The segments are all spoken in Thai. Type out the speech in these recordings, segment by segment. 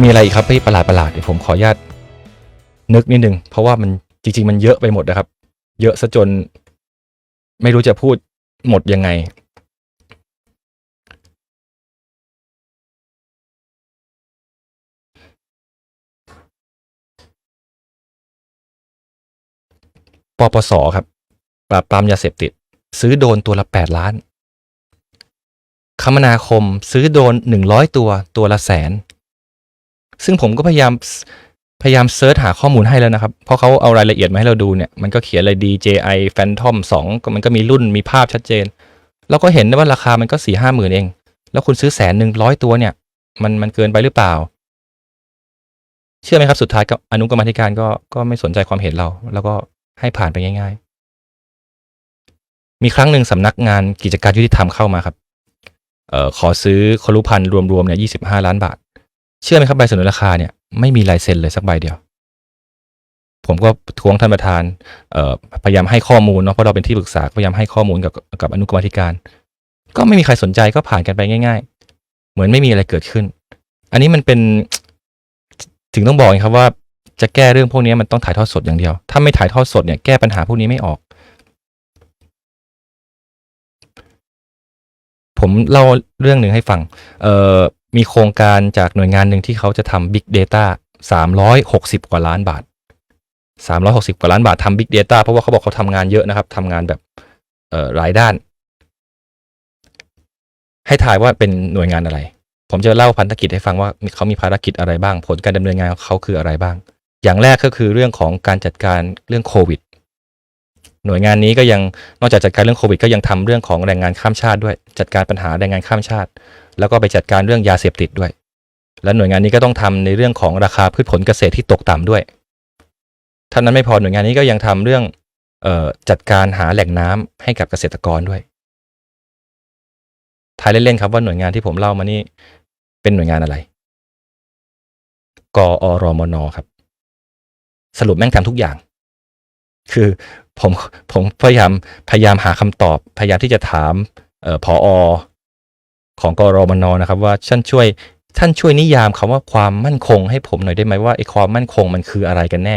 มีอะไรอีกครับที่ประหลาดประหลาดเดี๋ยวผมขออนุญาตนึกนิดนึง เพราะว่ามันจริง ๆ มันเยอะไปหมดนะครับ เยอะซะจน ไม่รู้จะพูดหมดยังไง ปปสครับ ปราบปรามยาเสพติด ซื้อโดนตัวละแปดล้าน คมนาคมซื้อโดนหนึ่งร้อยตัวตัวละแสน ซึ่งผมก็พยายามพยายามเซิร์ชหาข้อมูลให้แล้วนะครับ เพราะเขาเอารายละเอียดมาให้เราดูเนี่ย มันก็เขียนเลย DJI Phantom 2 มันก็มีรุ่นมีภาพชัดเจน เราก็เห็นได้ว่าราคามันก็สี่ห้าหมื่นเอง แล้วคุณซื้อแสนหนึ่งร้อยตัวเนี่ย มันมันเกินไปหรือเปล่า เชื่อไหมครับ สุดท้ายก็อนุกรรมธิการก็ก็ไม่สนใจความเห็นเรา แล้วก็ให้ผ่านไปง่าย ๆ มีครั้งหนึ่งสำนักงานกิจการยุติธรรมเข้ามาครับ เอ่อขอซื้อคลุพันธ์รวมๆเนี่ยยี่สิบห้าล้านบาท เชื่อไหมครับใบเสนอราคาเนี่ยไม่มีลายเซ็นเลยสักใบเดียว ผมก็ทวงท่านประธานพยายามให้ข้อมูลเนาะเพราะเราเป็นที่ปรึกษาพยายามให้ข้อมูลกับกับอนุกรรมธิการ ก็ไม่มีใครสนใจก็ผ่านกันไปง่าย ๆ เหมือนไม่มีอะไรเกิดขึ้น อันนี้มันเป็นถึงต้องบอกครับว่าจะแก้เรื่องพวกนี้มันต้องถ่ายทอดสดอย่างเดียว ถ้าไม่ถ่ายทอดสดเนี่ยแก้ปัญหาพวกนี้ไม่ออก ผมเล่าเรื่องหนึ่งให้ฟัง เอ่อ มีโครงการจากหน่วยงานหนึ่งที่เขาจะทำ Big Data 360 กว่าล้านบาท 360 กว่าล้านบาททำ Big Data เพราะว่าเขาบอกเขาทำงานเยอะนะครับทำงานแบบเอ่อหลายด้าน ให้ทายว่าเป็นหน่วยงานอะไร ผมจะเล่าพันธกิจให้ฟังว่าเขามีภารกิจอะไรบ้าง ผลการดำเนินงานของเขาคืออะไรบ้าง อย่างแรกก็คือเรื่องของการจัดการเรื่องโควิด หน่วยงานนี้ก็ยังนอกจากจัดการเรื่องโควิดก็ยังทำเรื่องของแรงงานข้ามชาติด้วย จัดการปัญหาแรงงานข้ามชาติ แล้วก็ไปจัดการเรื่องยาเสพติดด้วย และหน่วยงานนี้ก็ต้องทำในเรื่องของราคาพืชผลเกษตรที่ตกต่ำด้วยท่านั้นไม่พอหน่วยงานนี้ก็ยังทำเรื่องจัดการหาแหล่งน้ำให้กับเกษตรกรด้วยทายเล่นๆครับว่าหน่วยงานที่ผมเล่ามานี่เป็นหน่วยงานอะไร กอรมนครับ สรุปแม่งทำทุกอย่าง คือผมผมพยายามพยายามหาคำตอบ พยายามที่จะถามเอ่อพอของกรมนนะครับ ว่าท่านช่วยท่านช่วยนิยามคำว่าความมั่นคงให้ผมหน่อยได้ไหมว่าไอ้ความมั่นคงมันคืออะไรกันแน่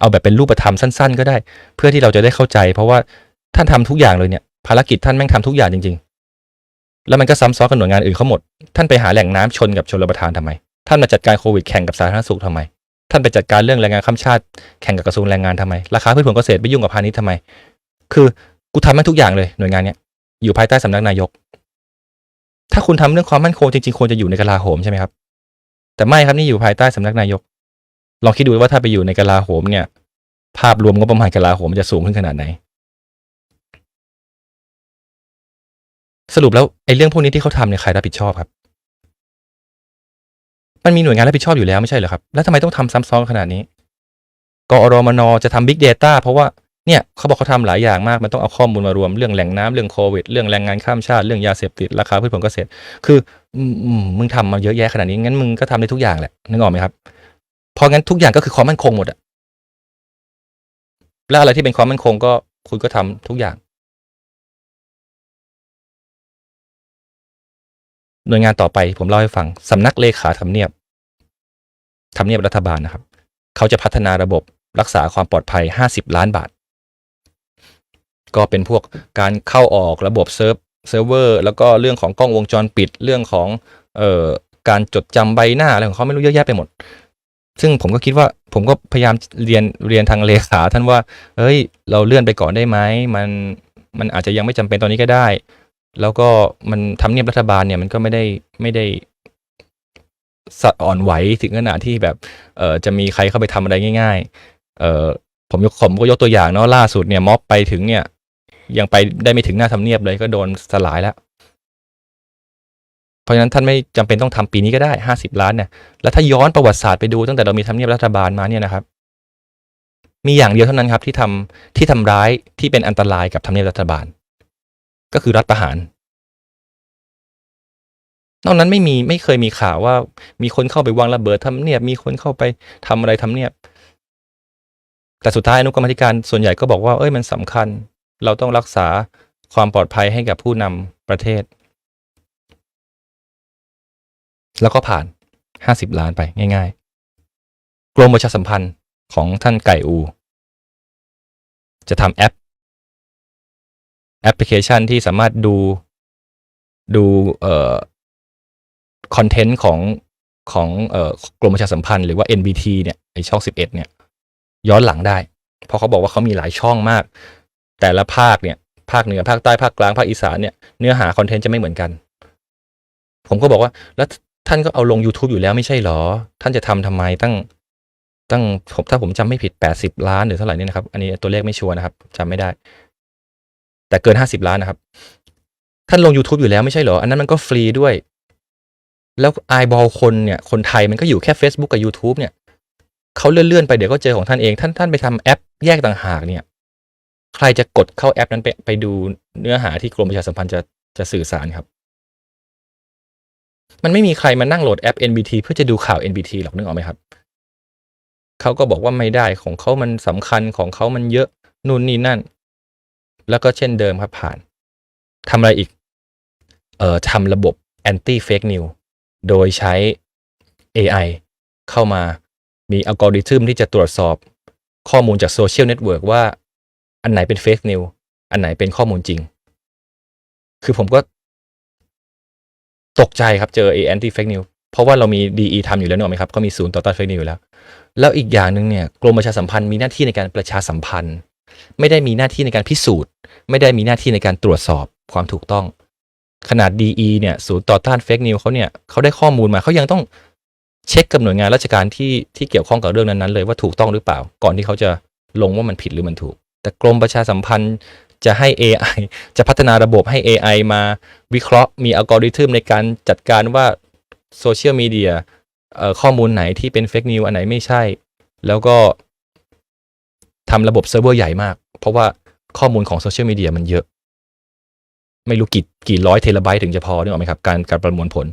เอาแบบเป็นรูปธรรมสั้น ๆ ก็ได้ เพื่อที่เราจะได้เข้าใจ เพราะว่าท่านทำทุกอย่างเลยเนี่ยภารกิจท่านแม่งทำทุกอย่างจริง ๆ แล้วมันก็ซ้ำซ้อนกับหน่วยงานอื่นเขาหมด ท่านไปหาแหล่งน้ำชนกับชลประทานทำไม ท่านมาจัดการโควิดแข่งกับสาธารณสุขทำไม ท่านไปจัดการเรื่องแรงงานข้ามชาติแข่งกับกระทรวงแรงงานทำไม ราคาพืชผลเกษตรไปยุ่งกับพาณิชย์ทำไม คือกูทำให้ทุกอย่างเลยหน่วยงานเนี้ยอยู่ภายใต้สำนักนายก ถ้าคุณทำเรื่องความมั่นคงจริงๆควรจะอยู่ในกลาโหมใช่ไหมครับ แต่ไม่ครับนี่อยู่ภายใต้สำนักนายก ลองคิดดูว่าถ้าไปอยู่ในกลาโหมเนี่ย ภาพรวมงบประมาณกลาโหมมันจะสูงขึ้นขนาดไหน สรุปแล้วไอ้เรื่องพวกนี้ที่เขาทำเนี่ยใครรับผิดชอบครับ มันมีหน่วยงานรับผิดชอบอยู่แล้วไม่ใช่เหรอครับ แล้วทำไมต้องทำซ้ำซ้อนขนาดนี้กอรมนจะทำ Big Data เพราะว่าเนี่ยเขาบอกเขาทำหลายอย่างมาก มันต้องเอาข้อมูลมารวมเรื่องแหล่งน้ำเรื่องโควิด เรื่องแรงงานข้ามชาติ เรื่องยาเสพติด ราคาพืชผลเกษตร คืออือมึงทำมาเยอะแยะขนาดนี้ งั้นมึงก็ทำได้ทุกอย่างแหละนึกออกไหมครับเพราะงั้นทุกอย่างก็คือความมั่นคงหมดอะแล้วอะไรที่เป็นความมั่นคงก็คุณก็ทำทุกอย่าง หน่วยงานต่อไปผมเล่าให้ฟังสำนักเลขาทำเนียบทำเนียบรัฐบาลนะครับ เขาจะพัฒนาระบบรักษาความปลอดภัย 50 ล้านบาท ก็เป็นพวกการเข้าออกระบบเซิร์ฟเซิร์ฟเวอร์แล้วก็เรื่องของกล้องวงจรปิดเรื่องของเอ่อการจดจำใบหน้าอะไรของเขาไม่รู้เยอะแยะไปหมด ซึ่งผมก็คิดว่าผมก็พยายามเรียนเรียนทางเลขาท่านว่า เฮ้ย เราเลื่อนไปก่อนได้ไหมมันมันอาจจะยังไม่จำเป็นตอนนี้ก็ได้ แล้วก็มันทำเนียบรัฐบาลเนี่ยมันก็ไม่ได้ไม่ได้สะอ่อนไหวถึงขนาดที่แบบเออจะมีใครเข้าไปทำอะไรง่าย ๆ เออผมยกผมก็ยกตัวอย่างเนาะล่าสุดเนี่ยม็อบไปถึงเนี่ย ยังไปได้ไม่ถึงหน้าทำเนียบเลยก็โดนสลายแล้ว เพราะฉะนั้นท่านไม่จำเป็นต้องทำปีนี้ก็ได้ห้าสิบล้านเนี่ยแล้วถ้าย้อนประวัติศาสตร์ไปดูตั้งแต่เรามีทำเนียบรัฐบาลมาเนี่ยนะครับ มีอย่างเดียวเท่านั้นครับที่ทำที่ทำร้ายที่เป็นอันตรายกับทำเนียบรัฐบาล ก็คือรัฐประหาร นอกนั้นไม่มีไม่เคยมีข่าวว่า มีคนเข้าไปวางระเบิดทำเนียบ มีคนเข้าไปทำอะไรทำเนียบ แต่สุดท้ายอนุกรรมธิการส่วนใหญ่ก็บอกว่าเอ้ยมันสำคัญ เราต้องรักษาความปลอดภัยให้กับผู้นำประเทศ แล้วก็ผ่านห้าสิบล้านไปง่าย ๆ กรมประชาสัมพันธ์ของท่านไก่อู จะทำแอป แอปพลิเคชันที่สามารถดูดูเอ่อคอนเทนต์ของของเอ่อกรมประชาสัมพันธ์หรือว่า NBT เนี่ยไอช่อง 11 เนี่ย ย้อนหลังได้ เพราะเขาบอกว่าเขามีหลายช่องมาก แต่ละภาคเนี่ย ภาคเหนือภาคใต้ภาคกลางภาคอีสานเนี่ยเนื้อหาคอนเทนต์จะไม่เหมือนกัน ผมก็บอกว่าแล้วท่านก็เอาลง YouTube อยู่แล้วไม่ใช่หรอ ท่านจะทำทำไมตั้งตั้งผมถ้าผมจำไม่ผิด 80 ล้านหรือเท่าไหร่นี่นะครับ อันนี้ตัวเลขไม่ชัวร์นะครับจำไม่ได้ แต่เกิน 50 ล้านนะครับ ท่านลง YouTube อยู่แล้วไม่ใช่เหรอ อันนั้นมันก็ฟรีด้วย แล้วไอบอลคนเนี่ย คนไทยมันก็อยู่แค่ Facebook กับ YouTube เนี่ยเขาเลื่อน ๆ ไปเดี๋ยวก็เจอของท่านเอง ท่านท่านไปทำแอปแยกต่างหากเนี่ย ใครจะกดเข้าแอปนั้นไปไปดูเนื้อหาที่กรมประชาสัมพันธ์จะจะสื่อสารครับ มันไม่มีใครมานั่งโหลดแอป NBT เพื่อจะดูข่าว NBT หรอกนึกออกไหมครับเขาก็บอกว่าไม่ได้ของเขามันสำคัญของเขามันเยอะนู่นนี่นั่น แล้วก็เช่นเดิมครับผ่านทำอะไรอีก เอ่อทำระบบ anti fake news โดยใช้ AI เข้ามามีอัลกอริทึมที่จะตรวจสอบข้อมูลจากโซเชียลเน็ตเวิร์กว่าอันไหนเป็น fake news อันไหนเป็นข้อมูลจริง คือผมก็ตกใจครับเจอ a anti fake news เพราะว่าเรามี DE ทำอยู่แล้วเนอะไหมครับเขามีศูนย์ต่อต้าน fake news อยู่แล้ว แล้วอีกอย่างหนึ่งเนี่ยกรมประชาสัมพันธ์มีหน้าที่ในการประชาสัมพันธ์ ไม่ได้มีหน้าที่ในการพิสูจน์ ไม่ได้มีหน้าที่ในการตรวจสอบความถูกต้อง ขนาด DE เนี่ยศูนย์ต่อต้านเฟกนิวเขาเนี่ยเขาได้ข้อมูลมาเขายังต้องเช็คกับหน่วยงานราชการที่ที่เกี่ยวข้องกับเรื่องนั้นๆเลยว่าถูกต้องหรือเปล่า ก่อนที่เขาจะลงว่ามันผิดหรือมันถูก แต่กรมประชาสัมพันธ์จะให้ AI จะพัฒนาระบบให้ AI มาวิเคราะห์มีอัลกอริทึมในการจัดการว่าโซเชียลมีเดียข้อมูลไหนที่เป็นเฟกนิวอันไหนไม่ใช่ แล้วก็ทำระบบเซิร์ฟเวอร์ใหญ่มาก เพราะว่า ข้อมูลของโซเชียลมีเดียมันเยอะ ไม่รู้กี่กี่ร้อยเทราไบต์ถึงจะพอนึกออกไหมครับ การการประมวลผล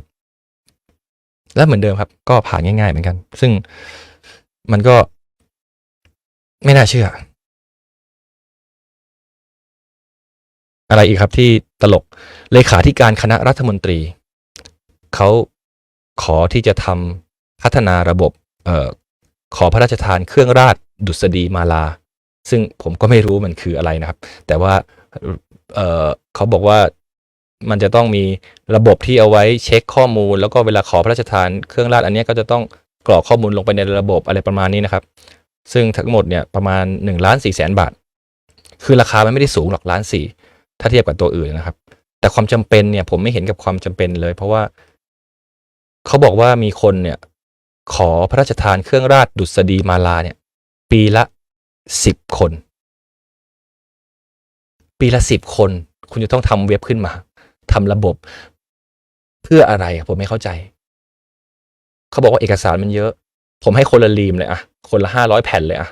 และเหมือนเดิมครับ ก็ผ่านง่ายๆเหมือนกัน ซึ่งมันก็ไม่น่าเชื่อ อะไรอีกครับที่ตลกเลขาธิการคณะรัฐมนตรี เขาขอที่จะทำพัฒนาระบบเอ่อขอพระราชทานเครื่องราชดุษฎีมาลา ซึ่งผมก็ไม่รู้มันคืออะไรนะครับ แต่ว่าเเขาบอกว่ามันจะต้องมีระบบที่เอาไว้เช็คข้อมูล แล้วก็เวลาขอพระราชทานเครื่องราชอันนี้ก็จะต้องกรอกข้อมูลลงไปในระบบอะไรประมาณนี้นะครับ ซึ่งทั้งหมดเนี่ยประมาณ1ล้าน4แสนบาท คือราคามันไม่ได้สูงหรอกล้านสี่ถ้าเทียบกับตัวอื่นนะครับ แต่ความจำเป็นเนี่ยผมไม่เห็นกับความจำเป็นเลย เพราะว่าเขาบอกว่ามีคนเนี่ยขอพระราชทานเครื่องราชดุษฎีมาลาเนี่ย ปีละ สิบคน ปีละสิบคน คุณจะต้องทำเว็บขึ้นมาทำระบบ เพื่ออะไรผมไม่เข้าใจ เขาบอกว่าเอกสารมันเยอะ ผมให้คนละรีมเลยอะคนละห้าร้อยแผ่นเลยอะ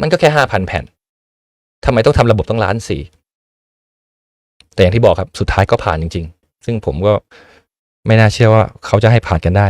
มันก็แค่ห้าพันแผ่นทำไมต้องทำระบบต้องล้านสี่แต่อย่างที่บอกครับสุดท้ายก็ผ่านจริง ๆ ซึ่งผมก็ไม่น่าเชื่อว่าเขาจะให้ผ่านกันได้